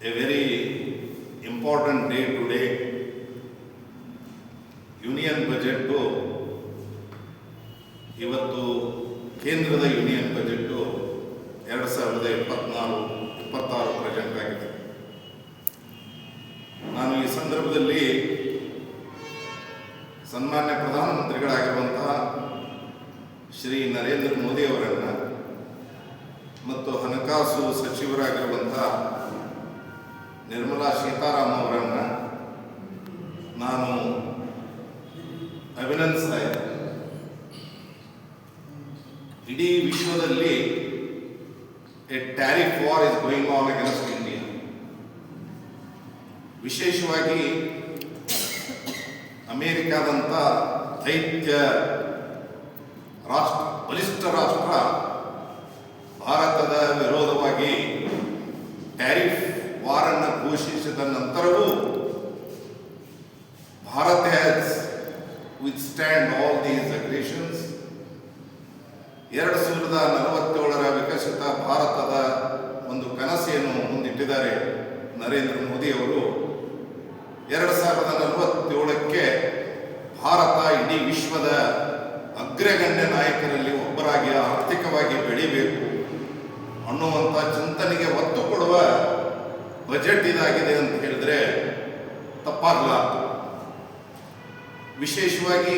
a very important day today. Union budget ಇವತ್ತು ಕೇಂದ್ರದ union budget ಎರಡು ಸಾವಿರದ ಇಪ್ಪತ್ನಾಲ್ಕು, ಇಪ್ಪತ್ತಾರು ಪ್ರೆಸೆಂಟ್ ಆಗಿದೆ ನಾನು ಈ ಸಂದರ್ಭದಲ್ಲಿ ಸನ್ಮಾನ್ಯ ಪ್ರಧಾನಮಂತ್ರಿಗಳಾಗಿರುವಂತಹ ಶ್ರೀ ನರೇಂದ್ರ ಮೋದಿ ಅವರನ್ನು ಮತ್ತು ಹಣಕಾಸು ಸಚಿವರಾಗಿರುವಂತಹ ನಿರ್ಮಲಾ ಸೀತಾರಾಮ್ ಅವರನ್ನು ನಾನು ಅಭಿನಂದಿಸ್ತಾ ಇದ್ದೇನೆ ಇಡೀ ವಿಶ್ವದಲ್ಲಿ a tariff war is going on against India ವಿಶೇಷವಾಗಿ ಅಮೇರಿಕಾದಂಥ ದೈತ್ಯ ರಾಷ್ಟ್ರ, ಬಲಿಷ್ಠ ರಾಷ್ಟ್ರ ಭಾರತದ ವಿರೋಧವಾಗಿ ಟ್ಯಾರಿಫ್ ವಾರನ್ನು ಘೋಷಿಸಿದ ನಂತರವೂ Bharat has withstand all these aggressions ಎರಡು ಸಾವಿರದ ನಲವತ್ತೇಳರ ವಿಕಸಿತ ಭಾರತದ ಒಂದು ಕನಸೇನು ಮುಂದಿಟ್ಟಿದ್ದಾರೆ ನರೇಂದ್ರ ಮೋದಿ ಅವರು ಎರಡು ಸಾವಿರದ ನಲವತ್ತೇಳಕ್ಕೆ ಭಾರತ ಇಡೀ ವಿಶ್ವದ ಅಗ್ರಗಣ್ಯ ನಾಯಕರಲ್ಲಿ ಒಬ್ಬರಾಗಿ ಆರ್ಥಿಕವಾಗಿ ಬೆಳಿಬೇಕು ಅನ್ನುವಂಥ ಚಿಂತನೆಗೆ ಒತ್ತು ಕೊಡುವ ಬಜೆಟ್ ಇದಾಗಿದೆ ಅಂತ ಹೇಳಿದ್ರೆ ತಪ್ಪಾಗಲಾರದು ವಿಶೇಷವಾಗಿ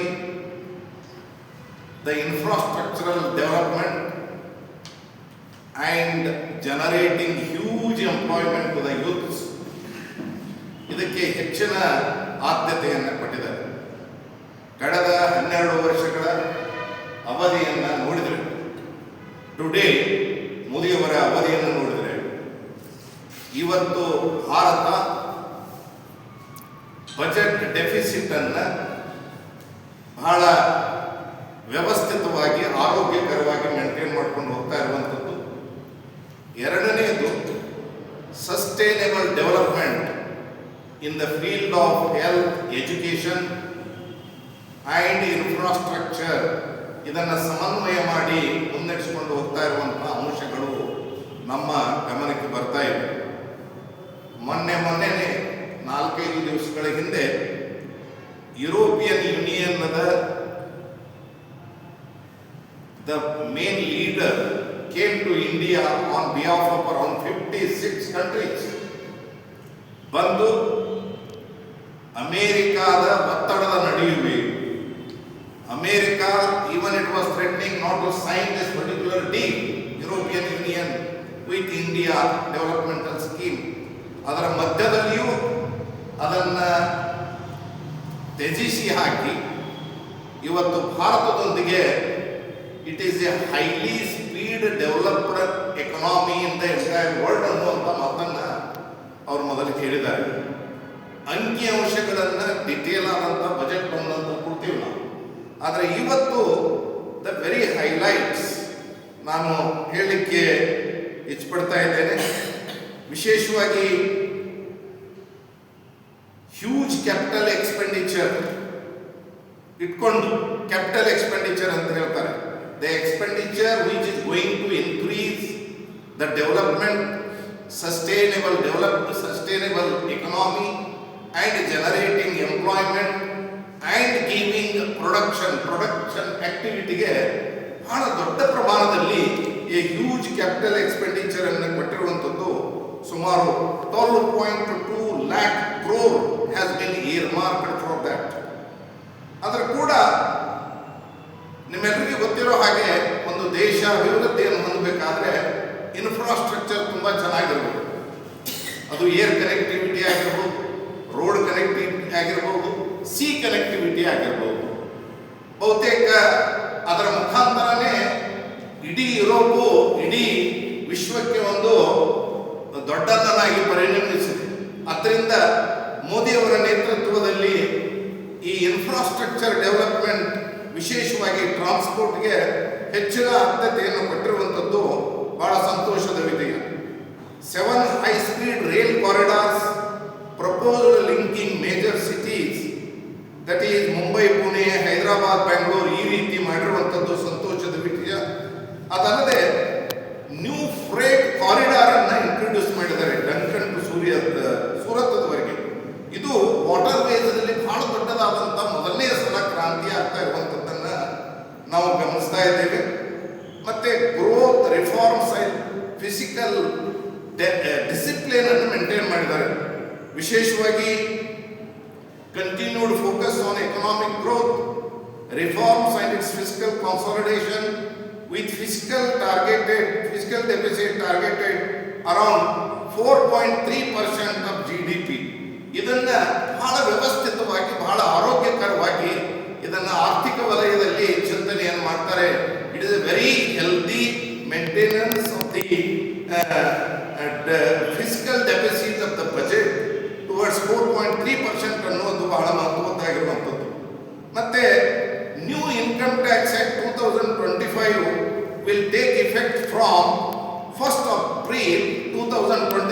the infrastructural development and generating huge employment to the youths ಇದಕ್ಕೆ ಹೆಚ್ಚಿನ ಆದ್ಯತೆಯನ್ನು ಕೊಟ್ಟಿದ್ದಾರೆ. ಕಳೆದ ಹನ್ನೆರಡು ವರ್ಷಗಳ ಅವಧಿಯನ್ನು ನೋಡಿದರೆ ಟುಡೇ ಮೋದಿಯವರ ಅವಧಿಯನ್ನು ನೋಡಿದರೆ, ಇವತ್ತು ಭಾರತ ಬಜೆಟ್ ಡೆಫಿಸಿಟ್ ಅನ್ನ ಬಹಳ ವ್ಯವಸ್ಥಿತವಾಗಿ, ಆರೋಗ್ಯಕರವಾಗಿ ಮೇಂಟೈನ್ ಮಾಡ್ಕೊಂಡು ಹೋಗ್ತಾ ಇರುವಂಥದ್ದು. ಎರಡನೇದು sustainable development in the field of health education and infrastructure ಇದನ್ನು ಸಮನ್ವಯ ಮಾಡಿ ಮುನ್ನಡೆಸಿಕೊಂಡು ಹೋಗ್ತಾ ಇರುವಂಥ ಅಂಶಗಳು ನಮ್ಮ ಗಮನಕ್ಕೆ ಬರ್ತಾ ಇವೆ. ಮೊನ್ನೆ ಮೊನ್ನೆನೆ ನಾಲ್ಕೈದು ದಿವಸಗಳ ಹಿಂದೆ European main leader came to India on behalf around fifty six countries. ಬಂದು ಅಮೇರಿಕಾದ ಒತ್ತಡದ ನಡೆಯುವೆ America even it was threatening not to sign this particular deal European union with India developmental scheme ಅದರ ಮಧ್ಯದಲ್ಲಿಯೂ ಅದನ್ನು ತ್ಯಜಿಸಿ ಹಾಕಿ ಇವತ್ತು ಭಾರತದೊಂದಿಗೆ it is a highly speed developed economy in the entire world ಅನ್ನುವಂಥ ಮಾತನ್ನು ಅವರು ಮೊದಲು ಕೇಳಿದ್ದಾರೆ. ಅಂಕಿ ಅಂಶಗಳನ್ನು ಡಿಟೇಲ್ ಆದಂಥ ಬಜೆಟ್ ಬಂದಂತ ಕೊಡ್ತೀವಿ ನಾವು. ಆದರೆ ಇವತ್ತು ದ ವೆರಿ ಹೈಲೈಟ್ಸ್ ನಾನು ಹೇಳಲಿಕ್ಕೆ ಇಚ್ಛಪಡ್ತಾ ಇದ್ದೇನೆ. ವಿಶೇಷವಾಗಿ ಹ್ಯೂಜ್ ಕ್ಯಾಪಿಟಲ್ ಎಕ್ಸ್ಪೆಂಡಿಚರ್ ಇಟ್ಕೊಂಡು ಕ್ಯಾಪಿಟಲ್ ಎಕ್ಸ್ಪೆಂಡಿಚರ್ ಅಂತ ಹೇಳ್ತಾರೆ. The expenditure which is going to increase the development sustainable developed sustainable economy and generating employment and giving production production ಆಕ್ಟಿವಿಟಿಗೆ ಬಹಳ ದೊಡ್ಡ ಪ್ರಮಾಣದಲ್ಲಿ ಈ ಹ್ಯೂಜ್ ಕ್ಯಾಪಿಟಲ್ ಎಕ್ಸ್ಪೆಂಡಿಚರನ್ನು ಕೊಟ್ಟಿರುವಂಥದ್ದು ಸುಮಾರು twelve point two lakh crore has been earmarked for that ಆದ್ರೆ ಕೂಡ ನಿಮ್ಮೆಲ್ಲರಿಗೂ ಗೊತ್ತಿರೋ ಹಾಗೆ ಒಂದು ದೇಶ ಅಭಿವೃದ್ಧಿಯನ್ನು ಹೊಂದಬೇಕಾದ್ರೆ ಇನ್ಫ್ರಾಸ್ಟ್ರಕ್ಚರ್ ತುಂಬ ಚೆನ್ನಾಗಿರ್ಬೋದು. ಅದು ಏರ್ ಕನೆಕ್ಟಿವಿಟಿ ಆಗಿರ್ಬೋದು ರೋಡ್ ಕನೆಕ್ಟಿವಿಟಿ ಆಗಿರ್ಬೋದು ಸಿ ಕನೆಕ್ಟಿವಿಟಿ ಆಗಿರ್ಬೋದು. ಬಹುತೇಕ ಅದರ ಮುಖಾಂತರನೇ ಇಡೀ ಯುರೋಪು, ಇಡೀ ವಿಶ್ವಕ್ಕೆ ಒಂದು ದೊಡ್ಡದನ್ನಾಗಿ ಪರಿಣಮಿಸಿದೆ. ಅದರಿಂದ ಮೋದಿಯವರ ನೇತೃತ್ವದಲ್ಲಿ ಈ ಇನ್ಫ್ರಾಸ್ಟ್ರಕ್ಚರ್ ಡೆವಲಪ್ಮೆಂಟ್ ವಿಶೇಷವಾಗಿ ಟ್ರಾನ್ಸ್ಪೋರ್ಟ್ಗೆ ಹೆಚ್ಚಿನ ಆದ್ಯತೆಯನ್ನು ಕೊಟ್ಟಿರುವಂಥದ್ದು ಬಹಳ ಸಂತೋಷದ ವಿಷಯ. Seven high speed rail corridors proposed linking major cities that is Mumbai Pune Hyderabad Bengaluru ಈ ರೀತಿ ಮಾಡಿರುವಂಥದ್ದು ಸಂತೋಷದ ವಿಷಯ. ಅದಲ್ಲದೆ ಮುಂದಾದಂಥ ಮೊದಲನೇ ಸಲ ಕ್ರಾಂತಿ ಆಗ್ತಾ ಇರುವಂಥದ್ದನ್ನು ನಾವು ಗಮನಿಸ್ತಾ ಇದ್ದೇವೆ. ಮತ್ತು growth reforms and fiscal discipline ಅನ್ನು ಮೇಂಟೈನ್ ಮಾಡಿದ್ದಾರೆ. ವಿಶೇಷವಾಗಿ continued focus on economic growth reforms and its fiscal consolidation with fiscal targeted fiscal deficit targeted around four point three percent of G D P ಇದನ್ನ ಬಹಳ ವ್ಯವಸ್ಥಿತವಾಗಿ, ಬಹಳ ಆರೋಗ್ಯಕರವಾಗಿ ಇದನ್ನ ಆರ್ಥಿಕ ವಲಯದಲ್ಲಿ ಚಿಂತನೆಯನ್ನು ಮಾಡ್ತಾರೆ. It is very healthy maintenance of the fiscal deficit of the budget towards four point three percent ಅನ್ನೋದು ಬಹಳ ಮಹತ್ವದ್ದಾಗಿರುವಂಥದ್ದು. ಮತ್ತೆ new income tax act two thousand twenty five will take effect from first of pre two thousand twenty